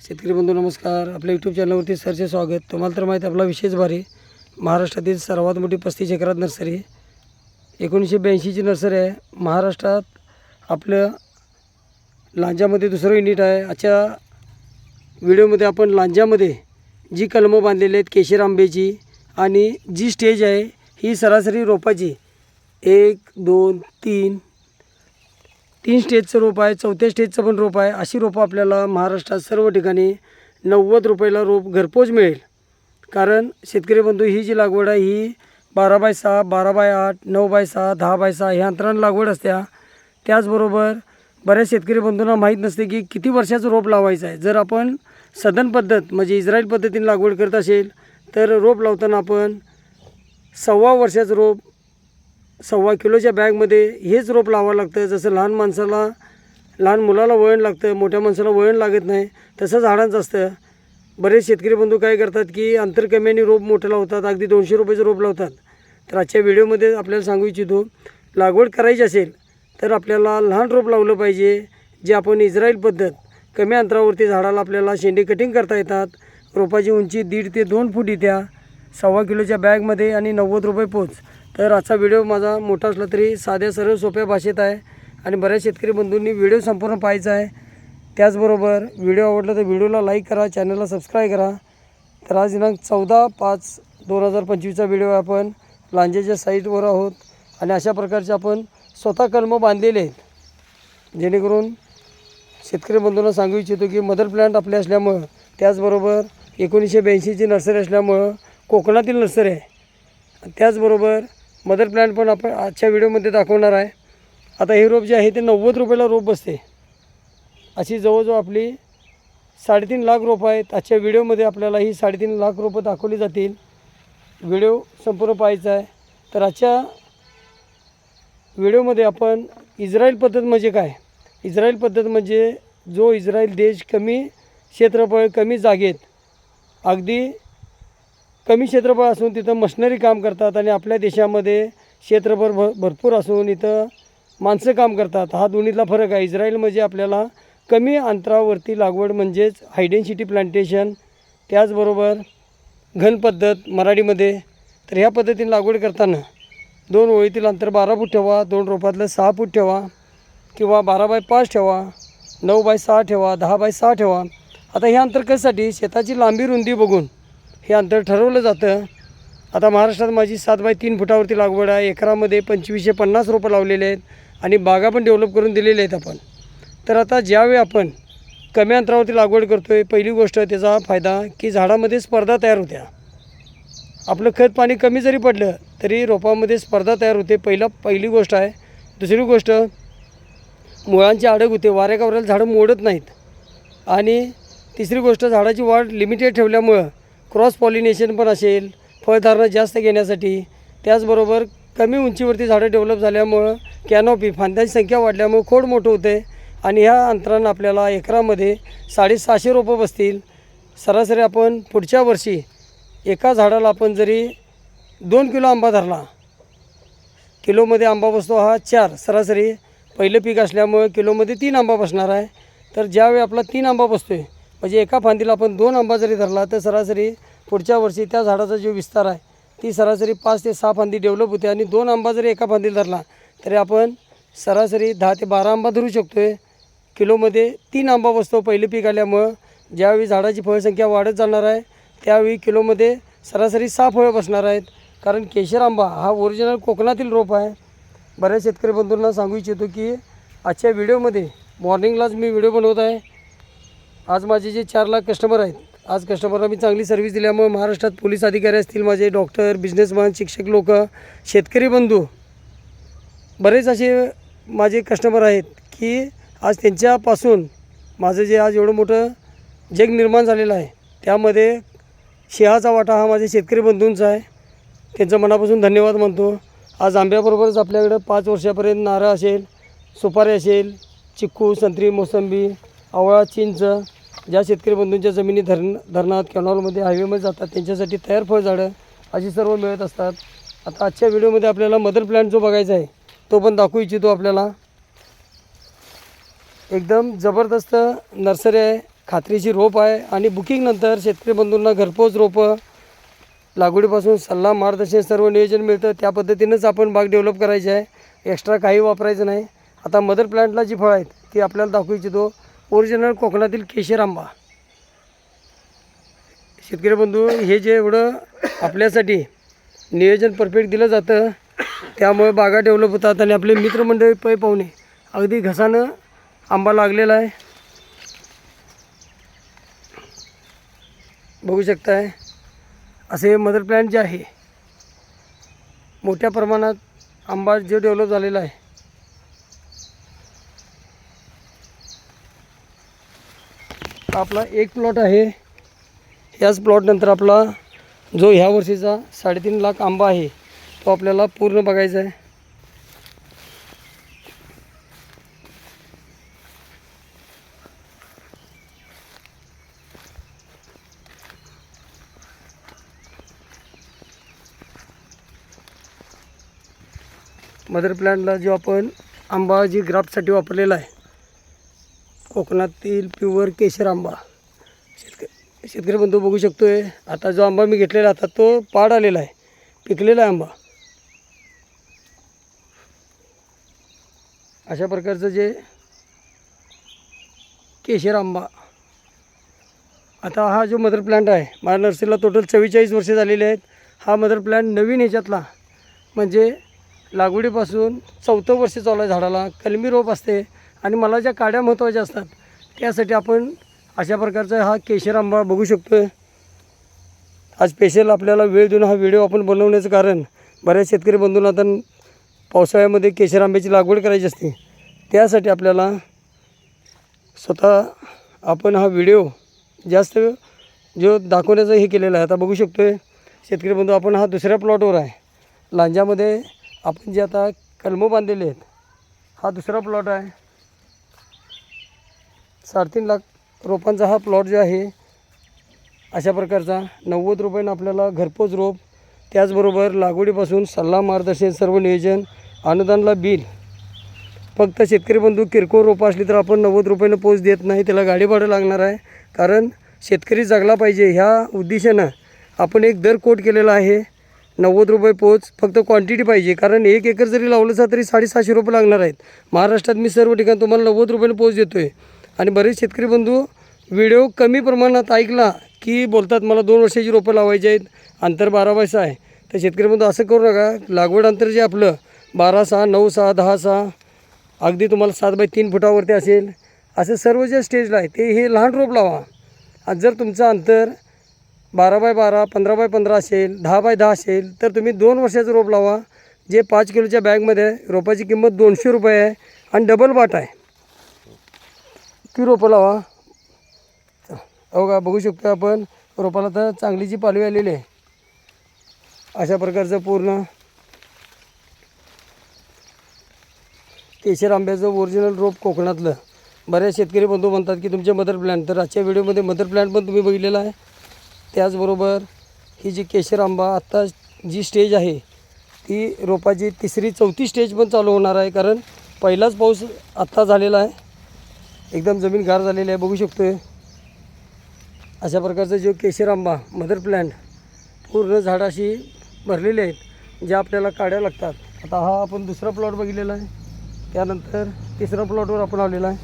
शेतकरी बंधू नमस्कार. आपल्या यूट्यूब चॅनलवरती सरचे स्वागत. तुम्हाला तर माहिती आपला विशेष भारी. महाराष्ट्रातील सर्वात मोठी पस्तीस एकरात नर्सरी. एकोणीसशे ब्याऐंशीची नर्सरी आहे. महाराष्ट्रात आपलं लांजामध्ये दुसरं युनिट आहे. आजच्या व्हिडिओमध्ये आपण लांजामध्ये जी कलमं बांधलेली आहेत केशर आंब्याची आणि जी स्टेज आहे ही सरासरी रोपाची. एक दोन तीन तीन स्टेजचं रोप आहे चौथ्या स्टेजचं पण रोप आहे. अशी रोपं आपल्याला महाराष्ट्रात सर्व ठिकाणी नव्वद रुपयाला रोप घरपोच मिळेल. कारण शेतकरी बंधू ही जी लागवड आहे ही बारा बाय सहा बारा बाय आठ नऊ बाय सहा दहा बाय सहा ह्या अंतरानं लागवड असत्या. त्याचबरोबर बऱ्याच शेतकरी बंधूंना माहीत नसते की किती वर्षाचं रोप लावायचं आहे. जर आपण सदन पद्धत म्हणजे इस्रायल पद्धतीने लागवड करत असेल तर रोप लावताना आपण सव्वा वर्षाचं रोप सव्वा किलोच्या बॅगमध्ये हेच रोप लावावं लागतं. जसं लहान माणसाला लहान मुलाला वळण लागतं मोठ्या माणसाला वळण लागत नाही तसं झाडांचं असतं. बरेच शेतकरी बंधू काय करतात की अंतरकम्याने आणि रोप मोठं लावतात अगदी दोनशे रुपयाचं रोप लावतात. तर आजच्या व्हिडिओमध्ये आपल्याला सांगू इच्छितो लागवड करायची असेल तर आपल्याला लहान रोप लावलं पाहिजे जे आपण इस्रायल पद्धत कमी अंतरावरती झाडाला आपल्याला शेंडे कटिंग करता येतात. रोपाची उंची दीड ते दोन फूट येत्या सव्वा किलोच्या बॅगमध्ये आणि नव्वद रुपये पोच. तर आजचा व्हिडिओ माझा मोठा असला तरी साध्या सरळ सोप्या भाषेत आहे आणि बऱ्याच शेतकरी बंधूंनी व्हिडिओ संपूर्ण पाहायचा आहे. त्याचबरोबर व्हिडिओ आवडला तर व्हिडिओला लाईक करा चॅनलला सबस्क्राईब करा. तर आज दिनांक चौदा पाच दोन हजार पंचवीसचा व्हिडिओ आपण. लांजेच्या साईटवर आहोत आणि अशा प्रकारचे आपण स्वतः कलम बांधलेले आहेत. जेणेकरून शेतकरी बंधूंना सांगू इच्छितो की मदर प्लॅन्ट आपले असल्यामुळं त्याचबरोबर एकोणीसशे ब्याऐंशीची नर्सरी असल्यामुळं कोकणातील नर्सरी आहे. त्याचबरोबर मदर प्लांट पण आपण आजच्या व्हिडिओमध्ये दाखवणार आहे. आता हे रोप जे आहे ते नव्वद रुपयाला रोप बसते. अशी जवळजवळ आपली साडेतीन लाख रोपं आहेत. आजच्या व्हिडिओमध्ये आपल्याला ही साडेतीन लाख रोपं दाखवली जातील. व्हिडिओ संपूर्ण पाहायचा आहे. तर आजच्या व्हिडिओमध्ये आपण इस्रायल पद्धत म्हणजे काय? इस्रायल पद्धत म्हणजे जो इस्रायल देश कमी क्षेत्रफळ कमी जागेत अगदी कमी क्षेत्रफळ असून तिथं मशनरी काम करतात आणि आपल्या देशामध्ये क्षेत्रफळ भर भरपूर असून इथं माणसं काम करतात. हा दोन्हीतला फरक आहे. इस्रायल म्हणजे आपल्याला कमी अंतरावरती लागवड म्हणजेच हायडेन्सिटी प्लांटेशन त्याचबरोबर घन पद्धत मराठीमध्ये. तर ह्या पद्धतीने लागवड करताना दोन ओळीतील अंतर बारा फूट ठेवा दोन रोपातलं सहा फूट ठेवा किंवा बारा बाय पाच ठेवा नऊ बाय सहा ठेवा दहा बाय सहा ठेवा. आता हे अंतर कशासाठी? शेताची लांबी रुंदी बघून. हे अंतर ठरवलं जातं. आता महाराष्ट्रात माझी सात बाय तीन फुटावरती लागवड आहे. एकरामध्ये पंचवीसशे पन्नास रोपं लावलेले आहेत आणि बागा पण डेव्हलप करून दिलेल्या आहेत आपण. तर आता ज्यावेळी आपण कमी अंतरावरती लागवड करतो आहे पहिली गोष्ट त्याचा फायदा की झाडामध्ये स्पर्धा तयार होत्या. आपलं खत पाणी कमी जरी पडलं तरी रोपामध्ये स्पर्धा तयार होते. पहिला पहिली गोष्ट आहे. दुसरी गोष्ट मुळांची आडग होते. वाऱ्या कावऱ्याला झाडं मोडत नाहीत. आणि तिसरी गोष्ट झाडाची वाढ लिमिटेड ठेवल्यामुळं क्रॉस पॉलिनेशन पण असेल फळधारणा जास्त घेण्यासाठी त्याचबरोबर कमी उंचीवरती झाडं डेव्हलप झाल्यामुळं कॅनॉपी फांद्यांची संख्या वाढल्यामुळं खोड मोठं होतं आहे आणि ह्या अंतरानं आपल्याला एकरामध्ये साडेसहाशे रोपं बसतील. सरासरी आपण पुढच्या वर्षी एका झाडाला आपण जरी दोन किलो आंबा धरला किलोमध्ये आंबा बसतो हा चार. सरासरी पहिलं पीक असल्यामुळे किलोमध्ये तीन आंबा बसणार आहे. तर ज्यावेळी आपला तीन आंबा बसतो आहे म्हणजे एका फांदीला आपण दोन आंबा जरी धरला तर सरासरी पुढच्या वर्षी त्या झाडाचा जो विस्तार आहे ती सरासरी पाच ते सहा फांदी डेव्हलप होते आणि दोन आंबा जरी एका फांदीला धरला तरी आपण सरासरी दहा ते बारा आंबा धरू शकतो आहे किलोमध्ये तीन आंबा बसतो पहिले पीक आल्यामुळं. ज्यावेळी झाडाची फळसंख्या वाढत जाणार आहे त्यावेळी किलोमध्ये सरासरी सहा फळं बसणार आहेत. कारण केशर आंबा हा ओरिजिनल कोकणातील रोप आहे. बऱ्याच शेतकरी बंधूंना सांगू इच्छितो की आजच्या व्हिडिओमध्ये मॉर्निंगलाच मी व्हिडिओ बनवत आहे. आज माझे जे चार लाख कस्टमर आहेत आज कस्टमरला मी चांगली सर्व्हिस दिल्यामुळे महाराष्ट्रात पोलीस अधिकारी असतील माझे डॉक्टर बिझनेसमॅन शिक्षक लोक शेतकरी बंधू बरेच असे माझे कस्टमर आहेत की आज त्यांच्यापासून माझं जे आज एवढं मोठं जग निर्माण झालेलं आहे त्यामध्ये सिंहाचा वाटा हा माझ्या शेतकरी बंधूंचा आहे. त्यांचं मनापासून धन्यवाद मानतो. आज आंब्याबरोबरच आपल्याकडं पाच वर्षापर्यंत नारळ असेल सुपारी असेल चिक्कू संत्री मोसंबी आवळा चिंच ज्या शेतकरी बंधूंच्या जमिनी धरण धरणात कॅनॉलमध्ये हायवेमध्ये जातात त्यांच्यासाठी तयार फळझाडं अशी सर्व मिळत असतात. आता आजच्या व्हिडिओमध्ये आपल्याला मदर प्लॅन्ट जो बघायचा आहे तो पण दाखवू इच्छितो आपल्याला. एकदम जबरदस्त नर्सरी आहे खात्रीची रोप आहे आणि बुकिंगनंतर शेतकरी बंधूंना घरपोच रोपं लागवडीपासून सल्ला मार्गदर्शन सर्व नियोजन मिळतं. त्या पद्धतीनंच आपण बाग डेव्हलप करायची आहे. एक्स्ट्रा काही वापरायचं नाही. आता मदर प्लांटला जी फळं आहेत ती आपल्याला दाखवू इच्छितो. ओरिजिनल कोकणातील केशर आंबा. शेतकरी बंधू हे जे एवढं आपल्यासाठी नियोजन परफेक्ट दिलं जातं त्यामुळे बागा डेव्हलप होतात आणि आपले मित्रमंडळी पै पाहुणे. अगदी घसानं आंबा लागलेला आहे. बघू शकताय असे मदर प्लॅन्ट जे आहे मोठ्या प्रमाणात आंबा जे डेव्हलप झालेला आहे. आपला एक प्लॉट आहे. ह्याच प्लॉटनंतर आपला जो ह्या वर्षीचा साडेतीन लाख आंबा आहे तो आपल्याला पूर्ण बघायचा आहे. मदर प्लॅनला जो आपण आंबा जी ग्राफ्टसाठी वापरलेला आहे कोकणातील प्युअर केशर आंबा. शेतकरी शेतकरी बंधू बघू शकतो आहे आता जो आंबा मी घेतलेला आता तो पाड आलेला आहे पिकलेला आहे आंबा. अशा प्रकारचं जे केशर आंबा. आता हा जो मदर प्लॅन्ट आहे माझ्या नर्सरीला टोटल चव्वेचाळीस वर्षे झालेले आहेत. हा मदर प्लॅन्ट नवीन ह्याच्यातला म्हणजे लागवडीपासून चौथं वर्ष चालू आहे झाडाला कलमी रोप असते. आणि मला ज्या काड्या महत्त्वाच्या असतात त्यासाठी आपण अशा प्रकारचा हा केशर आंबा बघू शकतो आहे आज स्पेशल आपल्याला वेळ देऊन हा व्हिडिओ आपण बनवण्याचं कारण बऱ्याच शेतकरी बंधूंना आता पावसाळ्यामध्ये केशर आंब्याची लागवड करायची असते. त्यासाठी आपल्याला स्वतः आपण हा व्हिडिओ जास्त जो दाखवण्याचं हे केलेलं आहे आता बघू शकतो आहे शेतकरी बंधू आपण हा दुसऱ्या प्लॉटवर आहे. लांजामध्ये आपण जे आता कलमं बांधलेले आहेत हा दुसरा प्लॉट आहे. साडेतीन लाख रोपांचा हा प्लॉट जो आहे अशा प्रकारचा नव्वद रुपयानं आपल्याला घरपोच रोप त्याचबरोबर लागवडीपासून सल्ला मार्गदर्शन सर्व नियोजन अनुदानला बिल फक्त शेतकरी बंधू किरकोळ रोपं असली तर आपण नव्वद रुपयानं पोच देत नाही त्याला गाडी भाडं लागणार आहे. कारण शेतकरी जगला पाहिजे ह्या उद्देशानं आपण एक दर कोट केलेला आहे नव्वद रुपये पोच फक्त क्वांटिटी पाहिजे. कारण एक एकर जरी लावलं असं तरी साडेसहाशे रुपये लागणार आहेत. महाराष्ट्रात मी सर्व ठिकाणी तुम्हाला नव्वद रुपयानं पोच देतो आहे आणि बरेच शेतकरी बंधू व्हिडिओ कमी प्रमाणात ऐकला की बोलतात मला दोन वर्षाची रोपं लावायची आहेत अंतर बारा बायचं आहे. तर शेतकरी बंधू असं करू नका. लागवड अंतर जे आपलं बारा सहा नऊ सहा दहा सहा अगदी तुम्हाला सात बाय तीन फुटावरती असेल. असं सर्व जे स्टेजला आहे ते हे लहान रोप लावा. आणि जर तुमचं अंतर बारा बाय बारा पंधरा बाय पंधरा असेल दहा बाय दहा असेल तर तुम्ही दोन वर्षाचं रोप लावा. जे पाच किलोच्या बॅगमध्ये आहे. रोपाची किंमत दोनशे रुपये आहे आणि डबल बाट आहे. ती रोपं लावा. हो का बघू शकतो आपण रोपाला तर चांगली जी पालवी आलेली आहे. अशा प्रकारचं पूर्ण केशर आंब्याचं ओरिजिनल रोप कोकणातलं. बऱ्याच शेतकरी बंधू म्हणतात की तुमचे मदर प्लॅन्ट तर आजच्या व्हिडिओमध्ये मदर प्लॅन्ट पण तुम्ही बघितलेला आहे. त्याचबरोबर ही जी केशर आंबा आत्ता जी स्टेज आहे ती रोपाची तिसरी चौथी स्टेज पण चालू होणार आहे. कारण पहिलाच पाऊस आत्ता झालेला आहे. एकदम जमीन गार झालेली आहे बघू शकतो अशा प्रकारचा जो केशर आंबा मदर प्लॅन्ट पूर्ण झाडाशी भरलेले आहेत ज्या आपल्याला काड्या लागतात. आता हा आपण दुसरा प्लॉट बघितलेला आहे. त्यानंतर तिसऱ्या प्लॉटवर आपण आलेला आहे.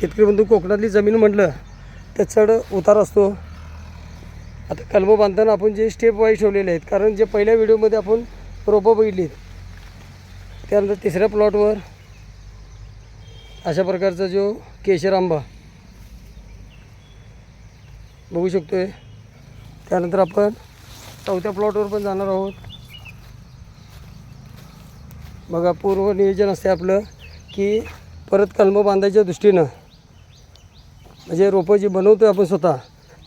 शेतकरी बंधू कोकणातली जमीन म्हटलं तर चढ उतार असतो. आता कलमं बांधताना आपण जे स्टेप वाईज ठेवलेले आहेत कारण जे पहिल्या व्हिडिओमध्ये आपण रोपं बघितली त्यानंतर तिसऱ्या प्लॉटवर अशा प्रकारचा जो केशर आंबा बघू शकतो आहे त्यानंतर आपण चौथ्या प्लॉटवर पण जाणार आहोत. बघा पूर्व नियोजन असते आपलं की परत कलमं बांधायच्या दृष्टीनं म्हणजे रोपं जी बनवतो आहे आपण स्वतः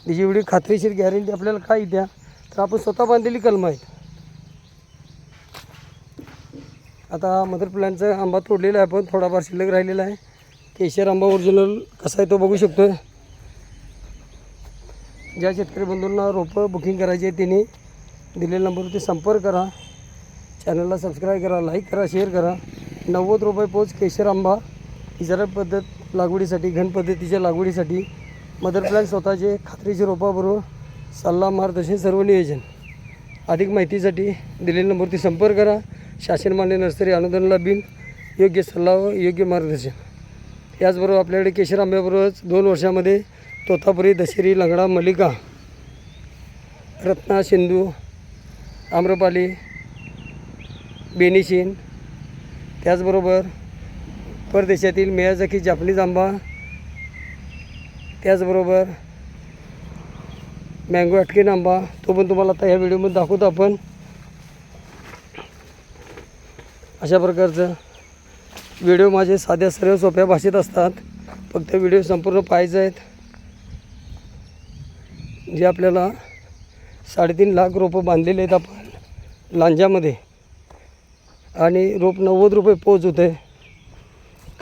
त्याची एवढी खात्रीशीर गॅरंटी आपल्याला काय द्या तर आपण स्वतः बांधलेली कलमं आहेत. आता मदर प्लॅनचा आंबा तोडलेला आहे आपण थोडाफार शिल्लक राहिलेला आहे. केशर आंबा ओरिजिनल कसा आहे तो बघू शकतो ज्या शेतकरी बंधूंना रोपं बुकिंग करायची आहे त्यांनी दिलेल्या नंबरवरती संपर्क करा. चॅनलला सबस्क्राईब करा लाईक करा शेअर करा. नव्वद रुपये पोच केशर आंबा इजरायल पद्धत लागवडीसाठी घन पद्धतीच्या लागवडीसाठी मदर प्लॅन स्वतःचे खात्रीचे रोपाबरोबर सल्ला मार्गदर्शन सर्व नियोजन. अधिक माहितीसाठी दिलेल्या नंबरवरती संपर्क करा. शासन मान्य नर्सरी अनुदानाला बिन योग्य सल्ला व योग्य मार्गदर्शन. याचबरोबर आपल्याकडे केशर आंब्याबरोबरच दोन वर्षामध्ये तोतापुरी दशेरी लंगडा मल्लिका रत्ना सिंधू आम्रपाली बेनिशिन त्याचबरोबर परदेशातील मियाजाकी जापनीज आंबा. त्याचबरोबर मँगो अटकेन आंबा. तो पण तुम्हाला आता ह्या व्हिडिओमध्ये दाखवतो आपण. अशा प्रकारचं व्हिडिओ माझे साध्या सर्व सोप्या भाषेत असतात. फक्त व्हिडिओ संपूर्ण पाहायचे आहेत. जे आपल्याला साडेतीन लाख रोपं बांधलेले आहेत आपण लांजामध्ये. आणि रोप नव्वद रुपये पोच होते.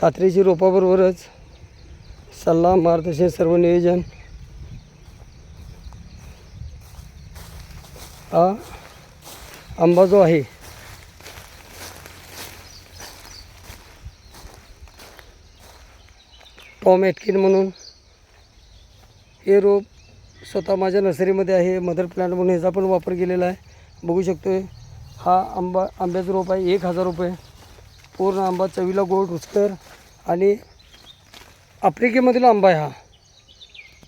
कात्रीची रोपाबरोबरच सल्ला मार्गदर्शन सर्व नियोजन. हा आंबा जो आहे टॉम एटकिन म्हणून. हे रोप स्वतः माझ्या नर्सरीमध्ये आहे मदर प्लांट म्हणून ह्याचा पण वापर केलेला आहे. बघू शकतो आहे हा आंबा आंब्याचं रोप आहे एक हजार रुपये. पूर्ण आंबा चवीला गोड रुचकर आणि आफ्रिकेमधील आंबा आहे हा.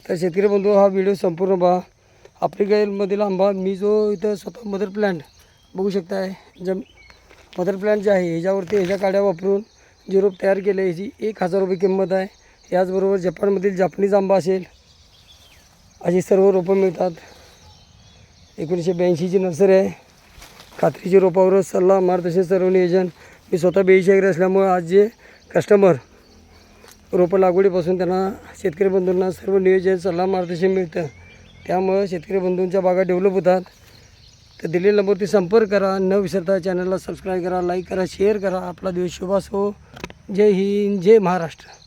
तर शेतकरी बंधू हा व्हिडिओ संपूर्ण पहा. आफ्रिकेमधील आंबा मी जो इथं स्वतः मदर प्लांट बघू शकताय जम मदर प्लांट जे आहे ह्याच्यावरती ह्याच्या काड्या वापरून जे रोप तयार केले ह्याची एक हजार रुपये किंमत आहे. याचबरोबर जपानमधील जापनीज आंबा असेल अशी सर्व रोपं मिळतात. एकोणीसशे ब्याऐंशीची नर्सरी आहे. खात्रीची रोपावर सल्ला मार्गदर्शन सर्व नियोजन मी स्वतः बेईशागिरी असल्यामुळे आज जे कस्टमर रोपं लागवडीपासून त्यांना शेतकरी बंधूंना सर्व नियोजन सल्ला मार्गदर्शन मिळतं. त्यामुळं शेतकरी बंधूंच्या बागा डेव्हलप होतात. तर दिलेल्या नंबरवरती संपर्क करा. न विसरता चॅनलला सबस्क्राईब करा लाईक करा शेअर करा. आपला दिवस शुभ असो. जय हिंद जय महाराष्ट्र.